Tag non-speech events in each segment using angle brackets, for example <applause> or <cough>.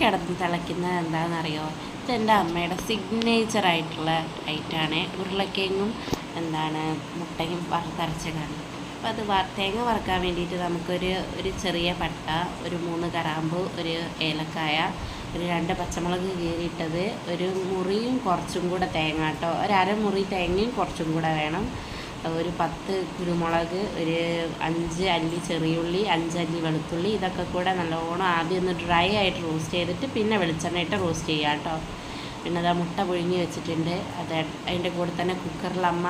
കിടന്ന് തിളയ്ക്കുന്നത് എന്താണെന്നറിയോ? ഇതെന്റെ അമ്മയുടെ സിഗ്നേച്ചർ ആയിട്ടുള്ള ഐറ്റാണ് ഉരുളക്കിഴങ്ങും എന്താണ് മുട്ടയും വറുത്തരച്ചതാണ്. അപ്പോൾ അത് തേങ്ങ വറുക്കാൻ വേണ്ടിയിട്ട് നമുക്കൊരു ഒരു ചെറിയ പട്ട ഒരു മൂന്ന് കറാമ്പ് ഒരു ഏലക്കായ ഒരു രണ്ട് പച്ചമുളക് കീറിയിട്ടത് ഒരു മുറിയും കുറച്ചും കൂടെ തേങ്ങ കേട്ടോ. ഒരു അരമുറി തേങ്ങയും കുറച്ചും കൂടെ വേണം. ഒരു പത്ത് കുരുമുളക് ഒരു അഞ്ച് അല്ലി ചെറിയുള്ളി അഞ്ച് അല്ലി വെളുത്തുള്ളി ഇതൊക്കെ കൂടെ നല്ലോണം ആദ്യം ഒന്ന് ഡ്രൈ ആയിട്ട് റോസ്റ്റ് ചെയ്തിട്ട് പിന്നെ വെളിച്ചെണ്ണ ഇട്ട് റോസ്റ്റ് ചെയ്യുക കേട്ടോ പിന്നെ അതാ മുട്ട പുഴുങ്ങി വെച്ചിട്ടുണ്ട്. അത് അതിന്റെ കൂടെ തന്നെ കുക്കറിലമ്മ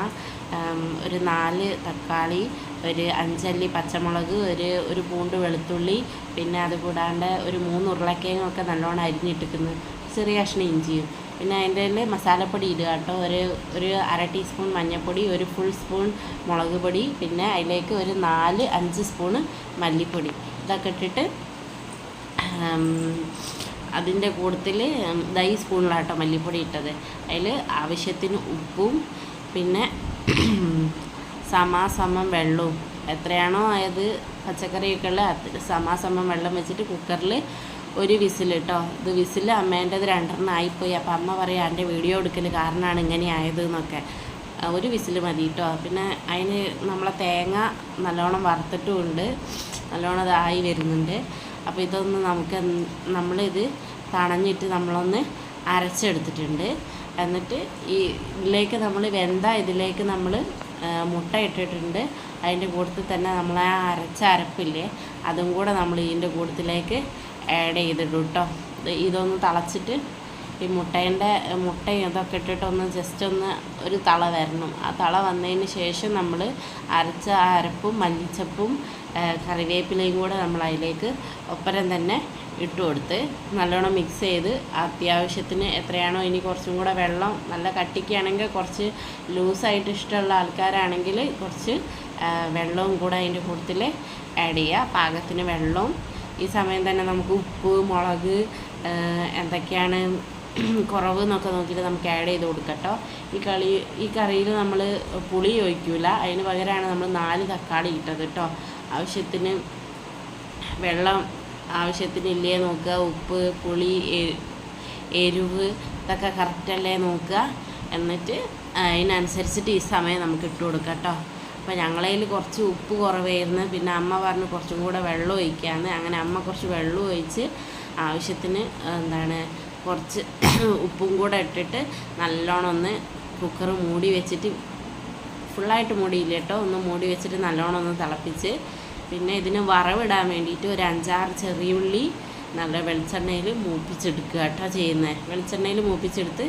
ഒരു നാല് തക്കാളി ഒരു അഞ്ചല്ലി പച്ചമുളക് ഒരു ഒരു പൂണ്ട് വെളുത്തുള്ളി പിന്നെ അത് കൂടാണ്ട് ഒരു മൂന്ന് ഉരുളക്കിഴങ്ങൊക്കെ നല്ലോണം അരിഞ്ഞിട്ടിക്കുന്നു ചെറിയ കഷ്ണം ഇഞ്ചിയും. പിന്നെ അതിന്റെ മസാലപ്പൊടി ഇടുക കേട്ടോ. ഒരു ഒരു അര ടീസ്പൂൺ മഞ്ഞൾപ്പൊടി ഒരു ഫുൾ സ്പൂൺ മുളക് പൊടി പിന്നെ അതിലേക്ക് ഒരു നാല് അഞ്ച് സ്പൂണ് മല്ലിപ്പൊടി. ഇതൊക്കെ ഇട്ടിട്ട് അതിന്റെ കൂട്ടത്തിൽ ദൈ സ്പൂണിലാട്ടോ മല്ലിപ്പൊടി ഇട്ടത്. അതിൽ ആവശ്യത്തിന് ഉപ്പും പിന്നെ സമാസമം വെള്ളവും. എത്രയാണോ ആയത് പച്ചക്കറിയൊക്കെ ഉള്ള സമാസമം വെള്ളം വെച്ചിട്ട് കുക്കറിൽ ഒരു വിസിൽ കേട്ടോ ഇത് വിസിൽ അമ്മേന്റെത് രണ്ടെണ്ണം ആയിപ്പോയി. അപ്പോൾ അമ്മ പറയാം എന്റെ വീഡിയോ എടുക്കൽ കാരണമാണ് ഇങ്ങനെ ആയത് എന്നൊക്കെ. ഒരു വിസിൽ മതി കേട്ടോ പിന്നെ അതിന് നമ്മളെ തേങ്ങ നല്ലോണം വറുത്തിട്ടുമുണ്ട്. നല്ലോണം ഇതായി വരുന്നുണ്ട്. അപ്പോൾ ഇതൊന്ന് നമുക്ക് നമ്മളിത് തണഞ്ഞിട്ട് നമ്മളൊന്ന് അരച്ചെടുത്തിട്ടുണ്ട്. എന്നിട്ട് ഈ ഇതിലേക്ക് നമ്മൾ വെന്ത ഇതിലേക്ക് നമ്മൾ മുട്ട ഇട്ടിട്ടുണ്ട്. അതിന്റെ കൂട്ടത്തിൽ തന്നെ നമ്മളെ ആ അരച്ച അരപ്പില്ലേ അതും കൂടെ നമ്മൾ ഇതിന്റെ കൂട്ടത്തിലേക്ക് ആഡ് ചെയ്തിടും കേട്ടോ ഇതൊന്ന് തിളച്ചിട്ട് ഈ മുട്ടേന്റെ മുട്ടയും ഇതൊക്കെ ഇട്ടിട്ടൊന്ന് ജസ്റ്റ് ഒന്ന് ഒരു തള വരണം. ആ തള വന്നതിന് ശേഷം നമ്മൾ അരച്ച അരപ്പും മല്ലിച്ചപ്പും കറിവേപ്പിലയും കൂടെ നമ്മൾ അതിലേക്ക് ഒപ്പരം തന്നെ ഇട്ട് കൊടുത്ത് നല്ലോണം മിക്സ് ചെയ്ത് അത്യാവശ്യത്തിന് എത്രയാണോ ഇനി കുറച്ചും കൂടെ വെള്ളം നല്ല കട്ടിക്കാണെങ്കിൽ കുറച്ച് ലൂസായിട്ട് ഇഷ്ടമുള്ള ആൾക്കാരാണെങ്കിൽ കുറച്ച് വെള്ളവും കൂടെ അതിന്റെ കൂട്ടത്തിൽ ആഡ് ചെയ്യുക. പാകത്തിന് വെള്ളവും ഈ സമയം തന്നെ നമുക്ക് ഉപ്പ് മുളക് എന്തൊക്കെയാണ് <clears throat> കുറവ് എന്നൊക്കെ നോക്കിയിട്ട് നമുക്ക് ആഡ് ചെയ്ത് കൊടുക്കട്ടോ. ഈ കളി ഈ കറിയിൽ നമ്മൾ പുളി ഒഴിക്കൂല. അതിന് പകരമാണ് നമ്മൾ നാല് തക്കാളി ഇട്ടത് കേട്ടോ ആവശ്യത്തിന് വെള്ളം ആവശ്യത്തിന് ഇല്ലേ നോക്കുക. ഉപ്പ് പുളി എരിവ് ഇതൊക്കെ കറക്റ്റല്ലേ നോക്കുക. എന്നിട്ട് അതിനനുസരിച്ചിട്ട് ഈ സമയം നമുക്ക് ഇട്ട് കൊടുക്കാം കേട്ടോ അപ്പോൾ ഞങ്ങളതിൽ കുറച്ച് ഉപ്പ് കുറവായിരുന്നു. പിന്നെ അമ്മ പറഞ്ഞു കുറച്ചും കൂടെ വെള്ളം ഒഴിക്കാമെന്ന് അങ്ങനെ അമ്മ കുറച്ച് വെള്ളം ഒഴിച്ച് ആവശ്യത്തിന് എന്താണ് കുറച്ച് <clears throat> ഉപ്പും കൂടെ ഇട്ടിട്ട് നല്ലോണം ഒന്ന് കുക്കർ മൂടി വെച്ചിട്ട് ഫുള്ളായിട്ട് മൂടിയില്ല കേട്ടോ. ഒന്ന് മൂടി വെച്ചിട്ട് നല്ലോണം ഒന്ന് തിളപ്പിച്ച് പിന്നെ ഇതിന് വറവിടാൻ വേണ്ടിയിട്ട് ഒരു അഞ്ചാറ് ചെറിയുള്ളി നല്ല വെളിച്ചെണ്ണയിൽ മൂപ്പിച്ചെടുക്കുക കേട്ടോ ചെയ്യുന്നത്. വെളിച്ചെണ്ണയിൽ മൂപ്പിച്ചെടുത്ത്